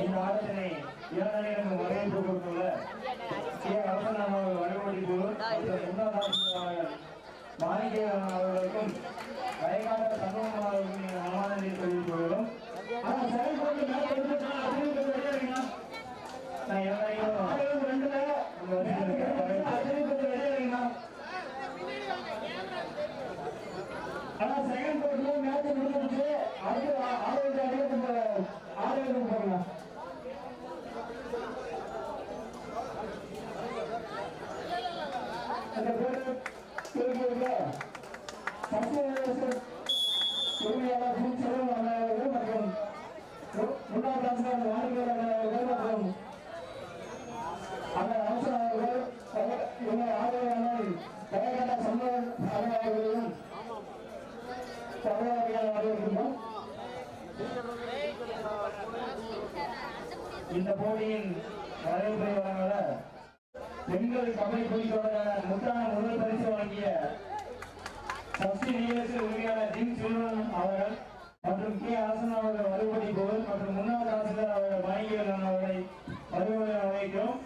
இந்த ஆட்டத்தினை இரண்டு நேரம் வரவேற்பு கொடுத்துள்ள கே. அரசனாம் அவர்கள் வழிபடி முன்னாள் முன்னாள் கவுன்சிலர் வாணிகர் அண்ணா அவர்கள் அவர்கள் ஆதரவு அண்ணன் சம்பவம் அவர்களையும் வரவேற்கின்றோம். இந்த போட்டியின் வரவேற்பை வழங்குவத பெண்கள் கபடி போட்டித்தொடரான முத்தான முதல் பரிசு வழங்கிய சக்தி நீலசி உரிமையாளர் ஜிம் சிறுவன் அவர்கள் மற்றும் கே. அரசன் அவர்கள் மறுபடி கோவில் மற்றும் முன்னாள் ஆசிரியர் அவர்கள் மணிகேரன் அவர்களை மறுபடி அழைக்கிறோம்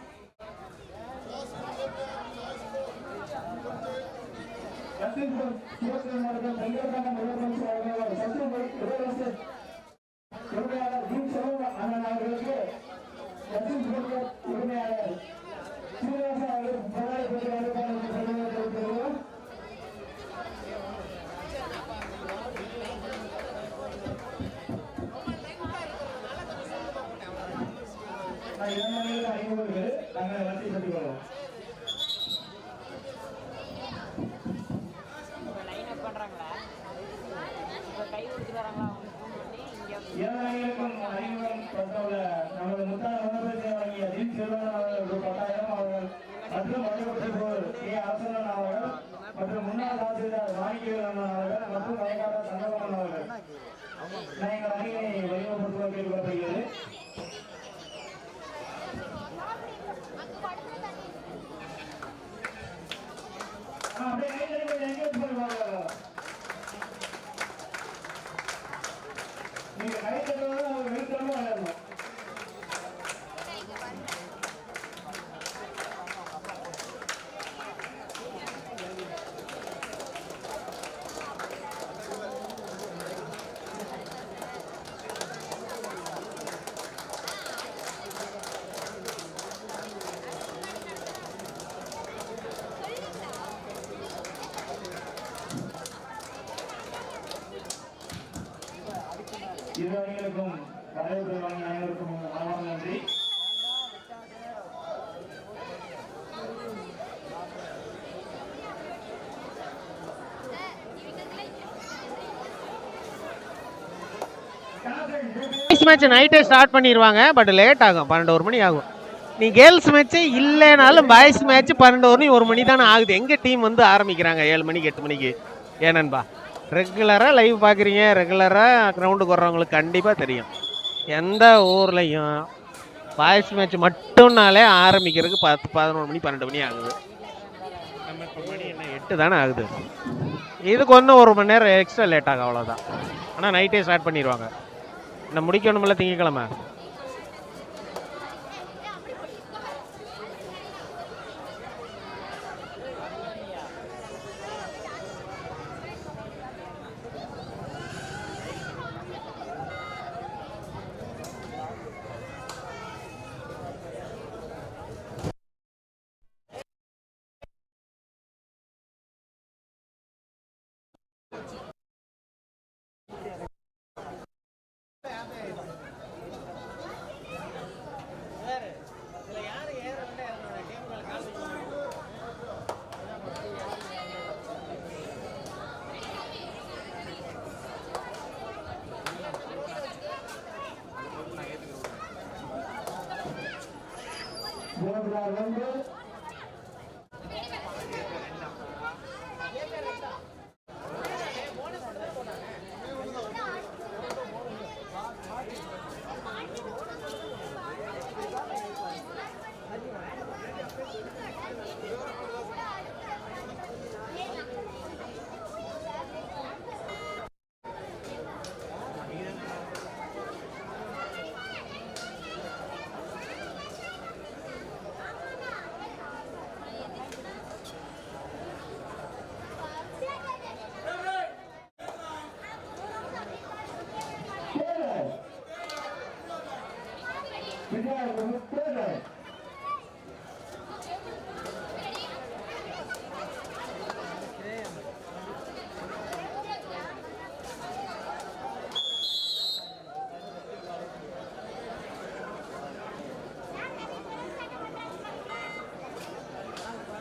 லட்சுமிபுரம் சிவகுமார்கள் பெண்களுக்கான முதல் பரிசு வழங்கியவர் சத்ருபுரம் ரியல் எஸ்டேட் உரிமையாளர் ஜிம் செல்வன் அண்ணன் அவர்களுக்கு லட்சுமிபுரம் உரிமையாளர் சீனிவாசன் அவர்கள் பதவி பெற்று வருவார்கள் என்று தெரிவித்துள்ளோம் நான் இரண்டு அறிமுகங்கள் நாங்கள் வசதி பெற்றுக் கொள்வோம் லைன் அப் பண்றாங்களா இப்போ கை கொடுத்துட்டு வராங்களா அவங்க ஃபோன் பண்ணி இங்கே ஏழைகளுக்கும் அறிமுகம் பெற்றுள்ள நமது முத்தான உணர்வு வழங்கிய ஜிம் செல்வன் அவர்கள் ரூ. பத்தாயிரம் அவர்கள் மற்றும் வழிபட்டு கே அரசன் அவர்கள் மற்றும் முன்னாள் ஆசிரியர் மாணிக்கவேலன் அவர்கள் மற்றும் வயக்காட சந்தகமன் அவர்கள் நான் எங்கள் அணியை வடிவமைப்பு கேட்டுக்கொள்ளப்படுகிறது ஆ, அப்படியே கை தட்டி கொஞ்சம் engage பண்ணுவாங்க. நீங்க கை தட்டுறதும் அவங்க விழுத்தமும் விளையாடணும் இரு அணிகளுக்கும் வரவேற்பு வழங்கிய அனைவருக்கும் மனமார்ந்த நன்றி. பாய்ஸ் மேட்ச் நைட்டே ஸ்டார்ட் பண்ணிடுவாங்க பட் லேட் ஆகும் பன்னெண்டு ஒரு மணி ஆகும். நீ கேர்ள்ஸ் மேட்ச்சே இல்லைனாலும் பாய்ஸ் மேட்ச் பன்னெண்டு ஒரு மணி ஒரு மணி தானே ஆகுது. எங்கள் டீம் வந்து ஆரம்பிக்கிறாங்க ஏழு மணிக்கு எட்டு மணிக்கு? ஏனன்பா ரெகுலராக லைவ் பார்க்குறீங்க ரெகுலராக கிரவுண்டுக்கு வர்றவங்களுக்கு கண்டிப்பாக தெரியும். எந்த ஊர்லேயும் பாய்ஸ் மேட்ச் மட்டும்னாலே ஆரம்பிக்கிறதுக்கு பத்து பதினொன்று மணி பன்னெண்டு மணி ஆகுது. நம்ம இப்போ மணி என்ன எட்டு தானே ஆகுது. இதுக்கு ஒன்றும் ஒரு மணி நேரம் எக்ஸ்ட்ரா லேட் ஆகும் அவ்வளோதான் ஆனால் நைட்டே ஸ்டார்ட் பண்ணிடுவாங்க நான் முடிக்கணுமில்ல திங்கக்கிழமை ஒன்று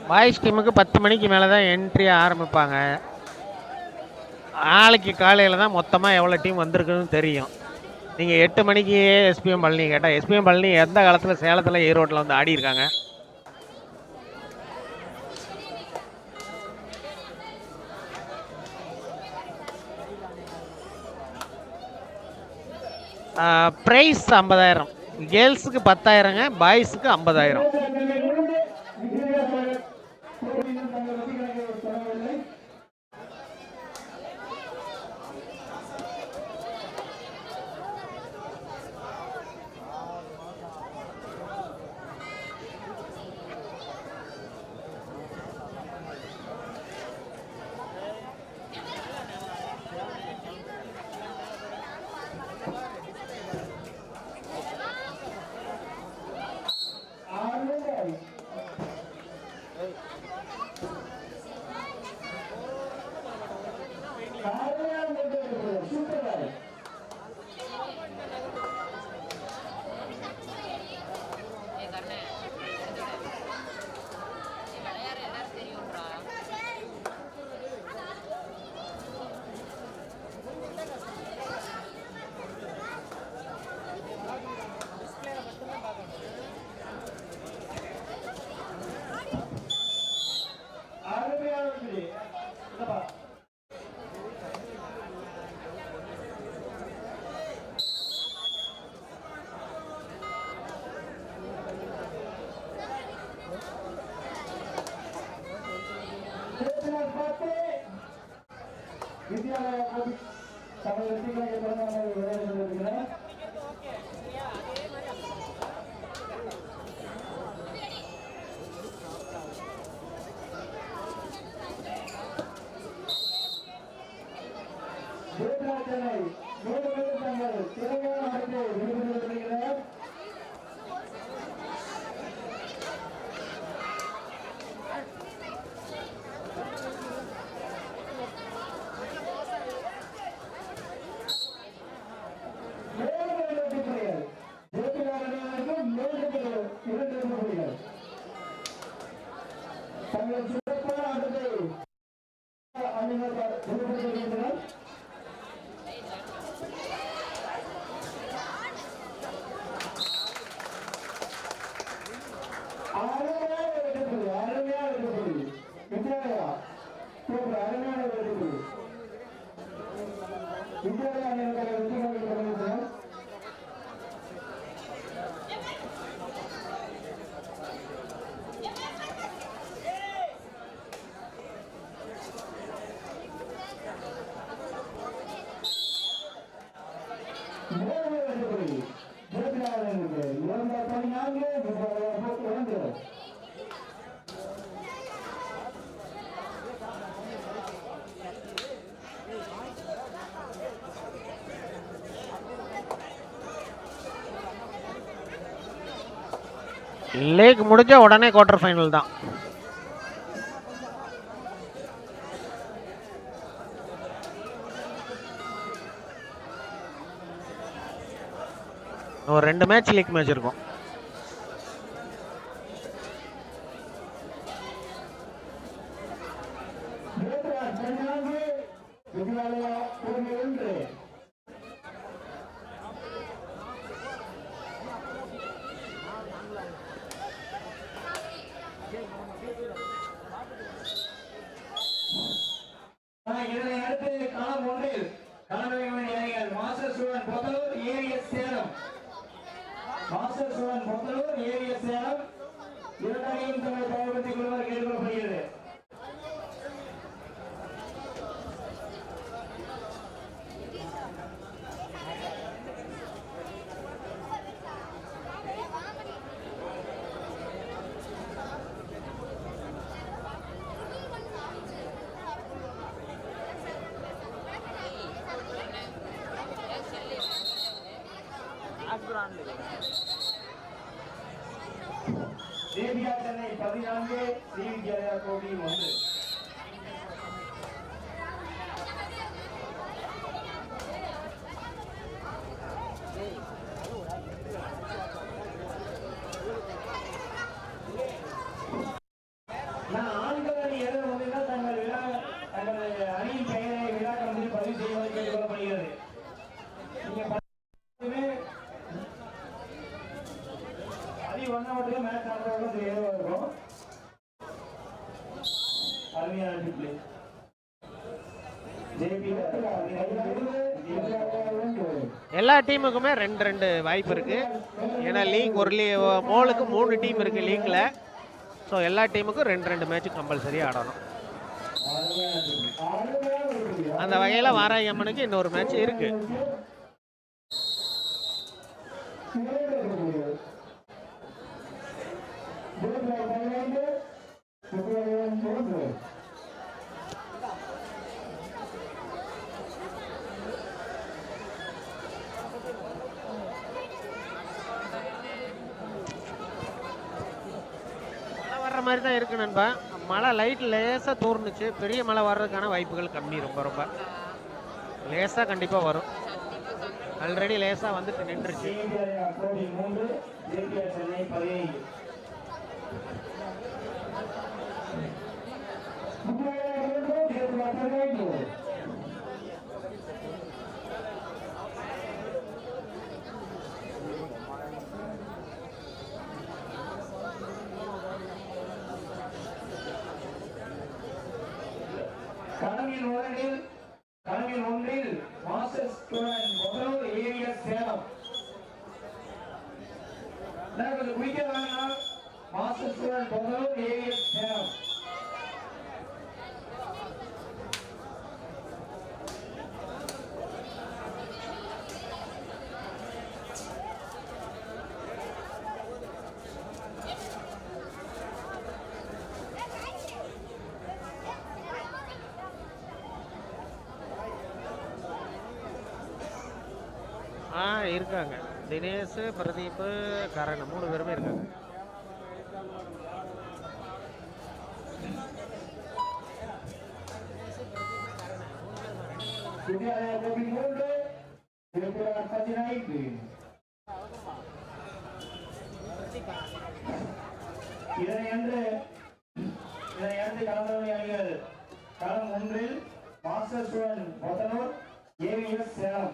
பாய்ஸ் டீமுக்கு பத்து மணிக்கு மேலே தான் என்ட்ரி ஆரம்பிப்பாங்க. நாளைக்கு காலையில் தான் மொத்தமாக எவ்வளோ டீம் வந்திருக்குன்னு தெரியும். நீங்கள் எட்டு மணிக்கு எஸ்பிஎம் பழனி கேட்டால் எஸ்பிஎம் பழனி எந்த காலத்தில் சேலத்தில் ஈரோட்டில் வந்து ஆடி இருக்காங்க? ப்ரைஸ் ஐம்பதாயிரம். கேர்ள்ஸுக்கு பத்தாயிரங்க பாய்ஸுக்கு ஐம்பதாயிரம். லேக் முடிஞ்ச உடனே குவார்டர் ஃபைனல் தான். ஒரு ரெண்டு மேட்ச் லீக் மேட்ச் இருக்கும் விருதுநகர் பதினான்கு, வித்யாலயா பூர்ணி ஒன்று. சூழன் பொத்தலூர் ஏவிஎஸ் சேலம் மாஸ்டர் சூழன் ஏரிய சேலம். இரண்டையும் தங்களை பயன்படுத்திக் கொள்வார் கேட்டுக்கொள்ளப்படுகிறது டீமுக்குமே ரெண்டு ரெண்டு வாய்ப்பு இருக்குது ஏன்னா லீக் ஒரு லீ மோலுக்கு மூணு டீம் இருக்குது லீக்கில் ஸோ எல்லா டீமுக்கும் ரெண்டு ரெண்டு மேட்ச் கம்பல்சரி ஆடணும். அந்த வகையில் வாராயம்மனுக்கு இன்னொரு மேட்ச் இருக்குது மழை வர்ற மாதிரி தான் இருக்கு நண்பா. மழை லைட் லேசாக தூர்ந்துச்சு. பெரிய மழை வர்றதுக்கான வாய்ப்புகள் கம்மி ரொம்ப ரொம்ப. லேசாக கண்டிப்பாக வரும். ஆல்ரெடி லேசாக வந்துட்டு நின்றுச்சு. கனவில் ஒன்றில் கனவில் ஒன்றில் master student Mudalur AVS Salem நான் கொஞ்சம் குயிக்க வேணாம் master student Mudalur AVS Salem ஆ இருக்காங்க தினேஷ் பிரதீப் கரண் மூணு பேருமே இருக்காங்க. இதனையன்று இதனையன்று கலந்தவழி அணிகள் களம் ஒன்றில் master student Pothanur AVS Salem.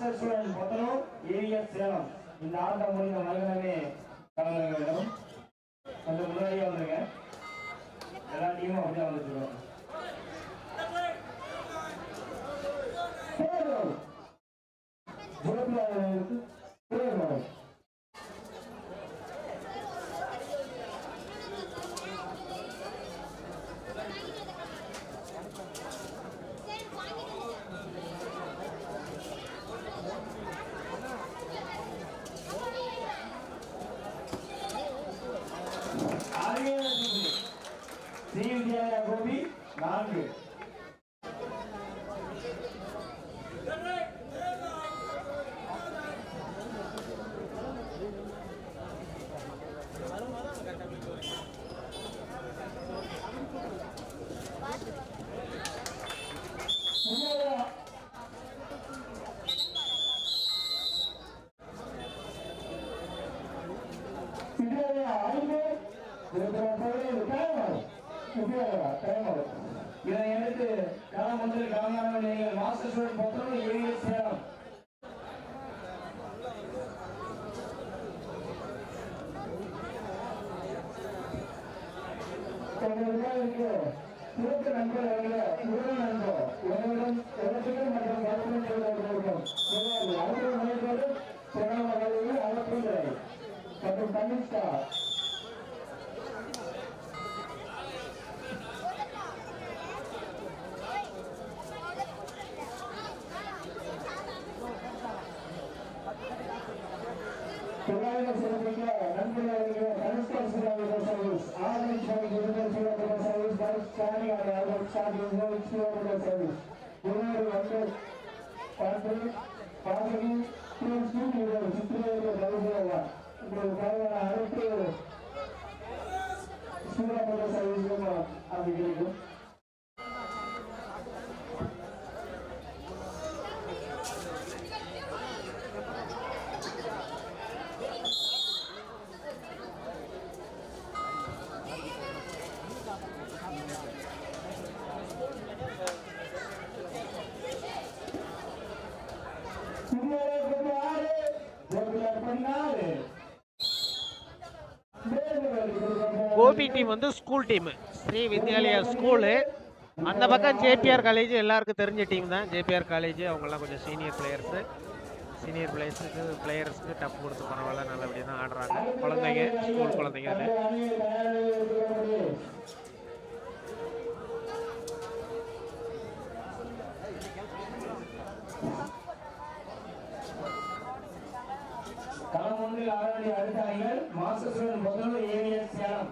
Master student Pothanur AVS Salem. இந்த ஆட்டம் முடிந்த மறுகணமே கலந்துகளிடம் கொஞ்சம் முன்னாடியே வந்துருங்க. எல்லா டீமும் அப்படியே வந்துருக்கோம் அருமையான சுற்று. ஸ்ரீ வித்யாலயா கோபி நான்கு வித்யாலயா வித்யாலயா ஐந்து திருப்பரப்பூர் டைம் அவுட் இதனை அடுத்து களம் ஒன்றில் களமான நீங்கள் மாஸ்டர் ஸ்டூடெண்ட் பொறுத்தவரை ஏழு சேலம் எங்கள் விழாவிற்கு சிறப்பு நண்பர் அவர்கள் முதல் நண்பர் உங்களிடம் இடத்துக்கு மற்றும் கருத்துடன் செய்திருக்கிறோம் அவர்கள் முனைப்போடு பிரணவர்கள் அவற்றில்லை மற்றும் கனிஷ்கா தொள்ளாயிரம் சிறப்பிக்க நண்பர்கள் சர்வீஸ் இருந்தர் சிறப்பிக்க service Bharat standing R Albert standing சிறப்பிக்க சர்வீஸ் இவர்கள் வந்து பார்த்து பார்த்து சித்திரையில் சித்திரையில் உங்களுக்கு தேவையான அனைத்து சூழப்பட்ட சர்வீஸும் அது கிடைக்கும் சிறியவர்களுக்கு ஆறு ஜெயலலிதா பதினாலு கோபி டீம் வந்து school team Sri Vidyalaya school அந்த பக்கம் ஜேபிஆர் காலேஜ் எல்லாருக்கும் தெரிஞ்ச டீம் தான். ஜேபிஆர் காலேஜ் அவங்கெல்லாம் கொஞ்சம் சீனியர் பிளேயர்ஸு சீனியர் பிளேயர்ஸுக்கு பிளேயர்ஸ்க்கு டப் கொடுத்து பரவாயில்ல நல்லபடியாக தான் ஆடுறாங்க. குழந்தைங்க ஸ்கூல் குழந்தைங்க அது களம் ஒன்றில் ஆறாடி அடுத்த அணிகள் முதல்வர் ஏவிஎஸ் சேலம்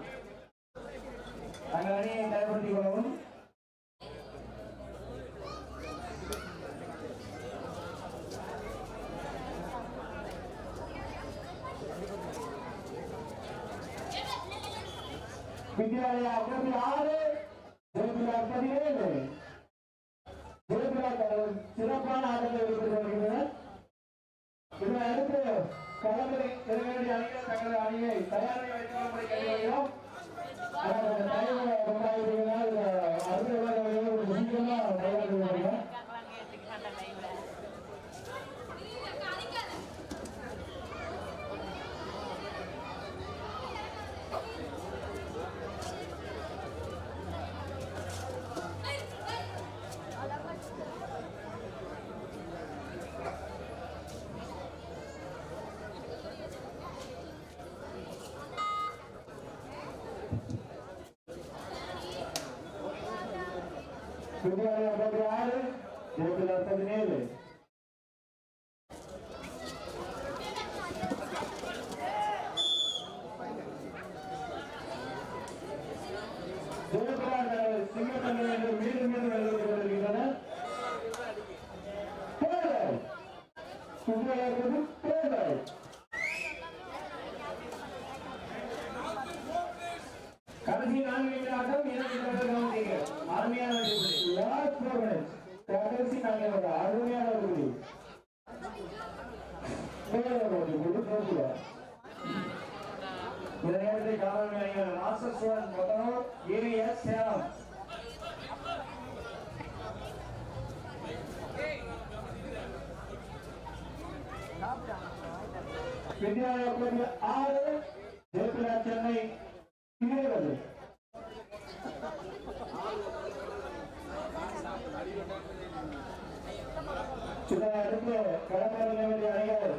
அடுத்து கடற்கரை வேண்டிய அணிகள்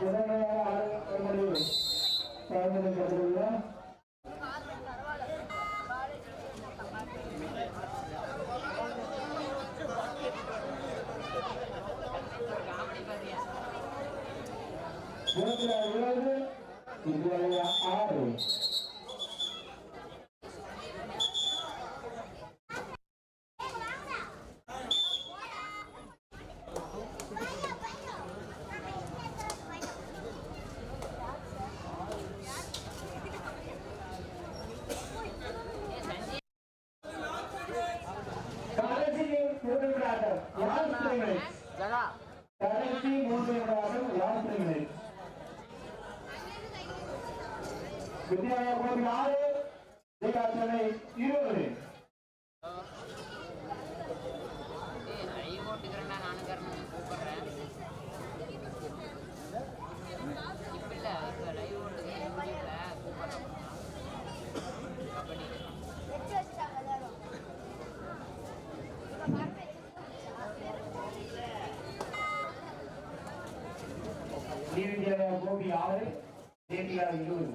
உடனடியாக ஆட முடியும் தேர்ந்தெடுக்கப்படுகிறோம் இருபது ஆறு கடைசி மூன்று நிமிட ஆட்டம் லாஸ்ட் த்ரீ கடைசி மூன்று நிமிட ஆட்டம் லாஸ்ட் த்ரீ வித்யாலயா கோவில் ஆறு இருபது. ஆறு இருபது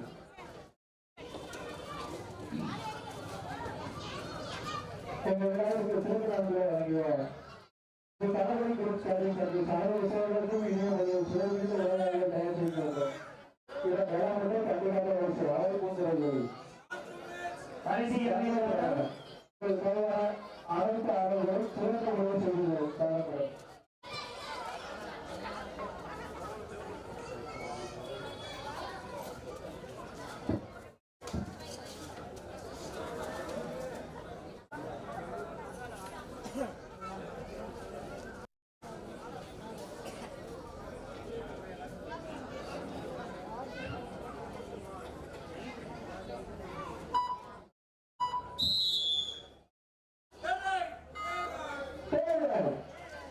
கணவன் குறிச்சாரி சரி கணவன்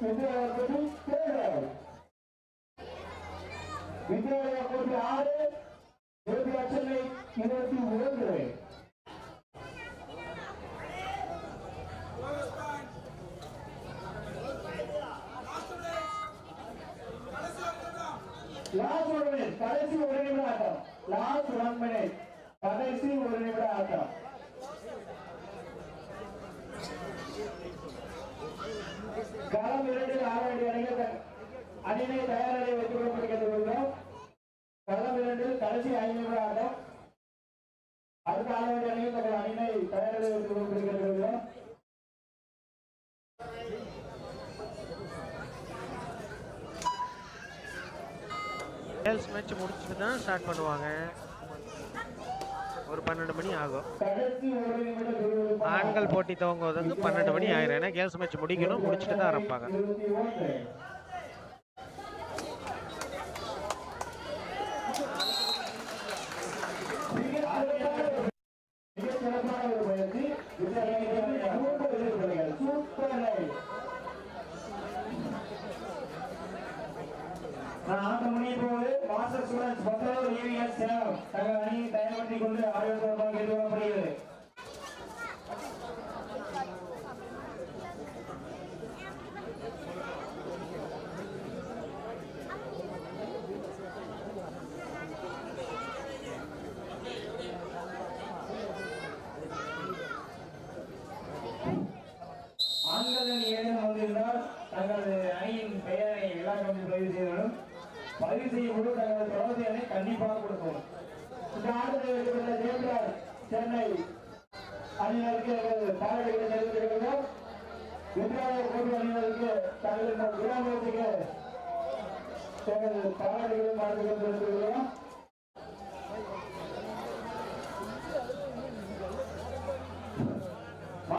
விஜயா கொடுத்து ஆறு சேல்ஸ் மேட்ச் முடிச்சுட்டு தான் ஸ்டார்ட் பண்ணுவாங்க. ஒரு பன்னெண்டு மணி ஆகும். ஆண்கள் போட்டி துவங்குவதற்கு பன்னெண்டு மணி ஆயிரும். ஏன்னா கேர்ள்ஸ் மேட்ச் முடிக்கணும் முடிச்சுட்டு தான் ஆரம்பிப்பாங்க. இரண்டாம் தேதிக்கு தங்கள் பாராட்டுகளும் வாழ்த்துக்கள்